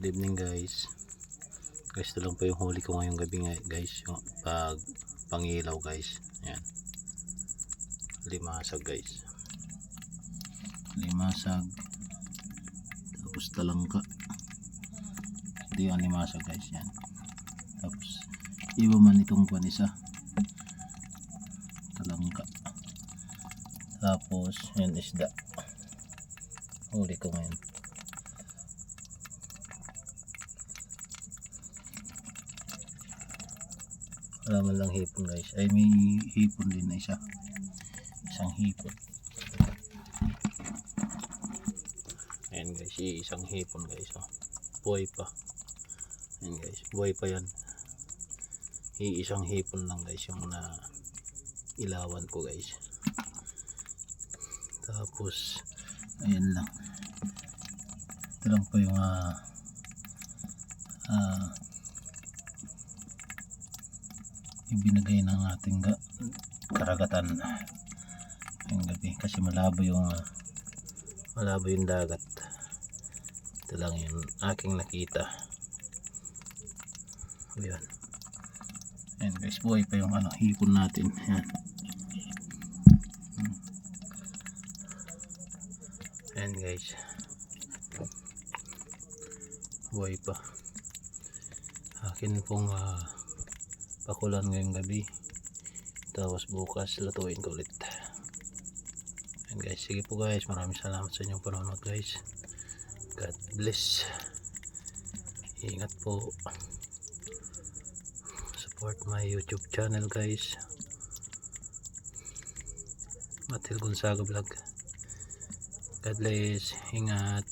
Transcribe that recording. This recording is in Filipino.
Good evening guys. Guys, ito lang po yung huli ko ngayong gabi guys. Yung pag pangilaw guys. Ayan. Limasag guys. Limasag. Tapos talangka. Ito yung limasag guys. Yan. Tapos iba man itong kwan. Talangka. Tapos yan isda. Huli ko ngayon. Wala lang hipon guys. Ay may hipon din na isa. Isang hipon. Ayan guys. Isang hipon guys oh. buhay pa. Ayan guys. Buhay pa yan. Iisang hipon lang guys yung na ilawan ko guys. Tapos ayan lang. Ito lang po yung ah ibinigay ng ating ga- karagatan ngayong gabi. Kasi malabo yung ah, malabo yung dagat. Ito lang yung aking nakita. Yun yan guys buhay pa yung ano hipon natin. Yan Hmm. yan guys. Buhay pa. Akin pong ah, pakulan ngayong gabi. Tapos bukas lutuin ko ulit. And guys. Sige po guys. Maraming salamat sa inyong panonood guys. God bless. Ingat po. Support my youtube channel guys. Matil Gonzaga vlog. God bless. Ingat